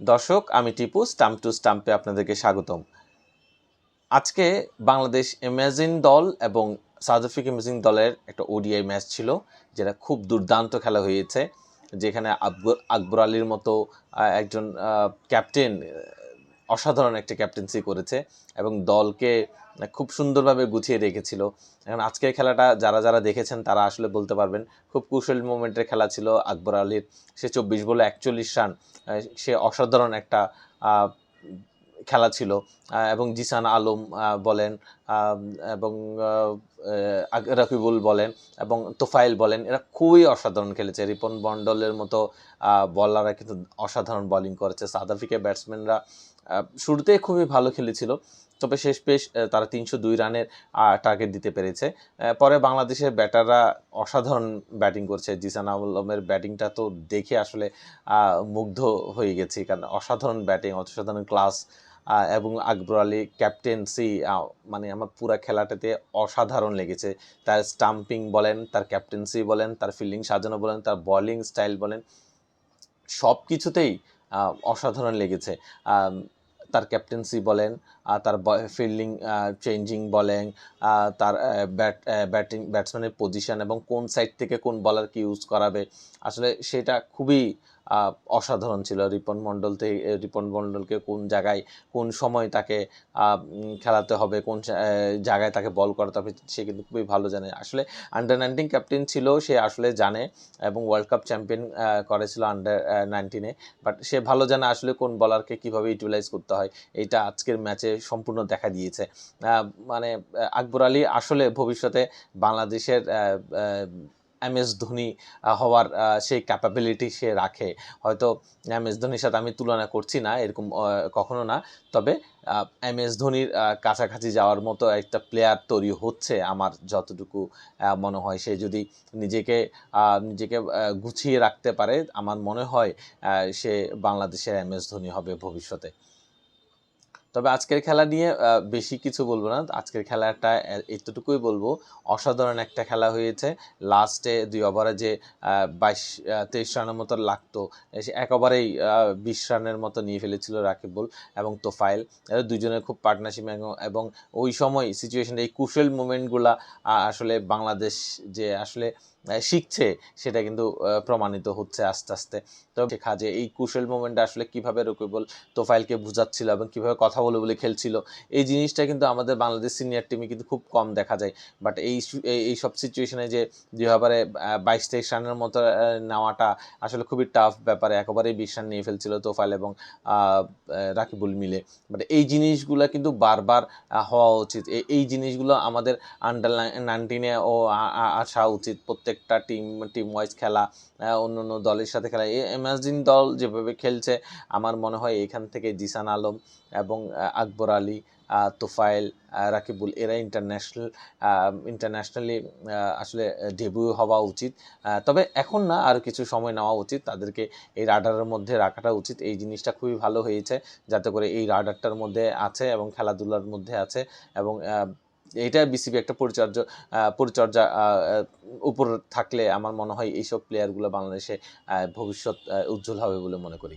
দর্শক, আমি Tipu stump two স্টাম্পে আপনাদেরকে স্বাগতম। আজকে বাংলাদেশ ইমেজিং দল এবং সাউথ আফ্রিকা ইমেজিং দলের একটা ওডিআই ম্যাচ ছিল, যেটা খুব দুর্দান্ত খেলা হয়েছে, যেখানে আকবর আকবর আলীর মতো একজন ক্যাপ্টেন অসাধারণ একটা ক্যাপ্টেন্সি করেছে এবং দলকে খুব সুন্দরভাবে গুছিয়ে রেখেছিল। এখন আজকের খেলাটা যারা যারা দেখেছেন তারা আসলে বলতে পারবেন, খুব কুশল মোমেন্টের খেলা ছিল আকবর আলীর। সে চব্বিশ বলে একচল্লিশ রান সে অসাধারণ একটা খেলা ছিল। এবং জিসান আলম বলেন এবং রাকিবুল বলেন, এবং তোফাইল বলেন, এরা খুবই অসাধারণ খেলেছে। রিপন বন্ডলের মতো বলাররা কিন্তু অসাধারণ বোলিং করেছে। সাউথ আফ্রিকার ব্যাটসম্যানরা শুরুতে খুবই ভালো খেলেছিল। তবে শেষ পেশ তারা তিনশো দুই রানের টার্গেট দিতে পেরেছে। পরে বাংলাদেশের ব্যাটাররা অসাধারণ ব্যাটিং করছে। জিসান আলমের ব্যাটিংটা তো দেখে আসলে মুগ্ধ হয়ে গেছি, কারণ অসাধারণ ব্যাটিং অসাধারণ ক্লাস এবং আকবর আলী ক্যাপ্টেন্সি মানে আমার পুরা খেলাটাতে অসাধারণ লেগেছে। তার স্টাম্পিং বলেন, তার ক্যাপ্টেন্সি বলেন, তার ফিল্ডিং সাজানো বলেন, তার বলিং স্টাইল বলেন সব কিছুতেই অসাধারণ লেগেছে। তার ক্যাপ্টেন্সি বলেন তার ফিল্ডিং চেঞ্জিং বলেন তার ব্যাট ব্যাটিং ব্যাটসম্যানের পজিশন এবং কোন সাইড থেকে কোন বলারকে ইউজ করাবে। আসলে সেটা খুবই অসাধারণ ছিল। রিপন মণ্ডল থেকে রিপন মণ্ডলকে কোন জায়গায়, কোন সময় তাকে খেলাতে হবে, কোন জায়গায় তাকে বল করাতে হবে, সে কিন্তু খুবই ভালো জানে। আসলে আন্ডার নাইনটিন ক্যাপ্টেন ছিল, সে আসলে জানে এবং ওয়ার্ল্ড কাপ চ্যাম্পিয়ন করেছিল আন্ডার নাইনটিনে বাট সে ভালো জানে আসলে কোন বলারকে কীভাবে ইউটিলাইজ করতে হয়। এটা আজকের ম্যাচে সম্পূর্ণ দেখা দিয়েছে। মানে আকবর আলী আসলে ভবিষ্যতে বাংলাদেশের এম এস ধোনি হওয়ার সেই ক্যাপাবিলিটি সে রাখে। হয়তো এম এস ধোনির সাথে আমি তুলনা করছি না, এরকম কখনো না। তবে এম এস ধোনির কাছাকাছি যাওয়ার মতো একটা প্লেয়ার তৈরি হচ্ছে আমার যতটুকু মনে হয়। সে যদি নিজেকে নিজেকে গুছিয়ে রাখতে পারে, আমার মনে হয় সে বাংলাদেশের এম এস ধোনি হবে ভবিষ্যতে। তবে আজকের খেলা নিয়ে বেশি কিছু বলব না। আজকের খেলাটা এতটুকুই বলব। অসাধারণ একটা খেলা হয়েছে। লাস্টে দুই ওভারে যে বাইশ তেইশ রানের মতো লাগতো সে এক ওভারেই বিশ রানের মতো নিয়ে ফেলেছিল রাকিবুল এবং তোফাইল এরা দুজনের খুব পার্টনারশিপ এবং ওই সময় সিচুয়েশন এই কুশল মুমেন্টগুলা আসলে বাংলাদেশ যে আসলে শিখছে, সেটা কিন্তু প্রমাণিত হচ্ছে আস্তে আস্তে। তো শেখা যে এই কুশল মুমেন্টটা আসলে কীভাবে রকিবুল তোফাইলকে বুঝাচ্ছিল এবং কীভাবে কথা বলে বলে খেলছিল। এই জিনিসটা কিন্তু আমাদের বাংলাদেশ সিনিয়র টিমে কিন্তু খুব কম দেখা যায়। বাট এই এই- সব সিচুয়েশনে যে ওভারে বাইশ তেইশ রানের মতো নেওয়াটা আসলে খুবই টাফ ব্যাপারে একেবারেই বিশ রান নিয়ে ফেলছিল তোফাইল এবং রাকিবুল মিলে। বাট এই জিনিসগুলো কিন্তু বারবার হওয়া উচিত। এই জিনিসগুলো আমাদের আন্ডার নাইনটিনে ও আসা উচিত। প্রত্যেকটা টিম টিম ওয়াইজ খেলা অন্য অন্য দলের সাথে খেলা। এই ইমাজিন দল যেভাবে খেলছে, আমার মনে হয় এখান থেকে জিসান আলম এবং আকবর আলী তোফায়েল রাকিবুল, এরা ইন্টারন্যাশনাল ইন্টারন্যাশনালি আসলে ডেবিউ হওয়া উচিত। তবে এখন না, আর কিছু সময় নেওয়া উচিত। তাদেরকে এই রাডারের মধ্যে রাখাটা উচিত। এই জিনিসটা খুবই ভালো হয়েছে, যাতে করে এই রাডারটার মধ্যে আছে এবং খেলাধুলার মধ্যে আছে এবং এইটা বিসিবি একটা পরিচর্যা পরিচর্যা উপর থাকলে আমার মনে হয় এইসব প্লেয়ারগুলো বাংলাদেশে ভবিষ্যৎ উজ্জ্বল হবে বলে মনে করি।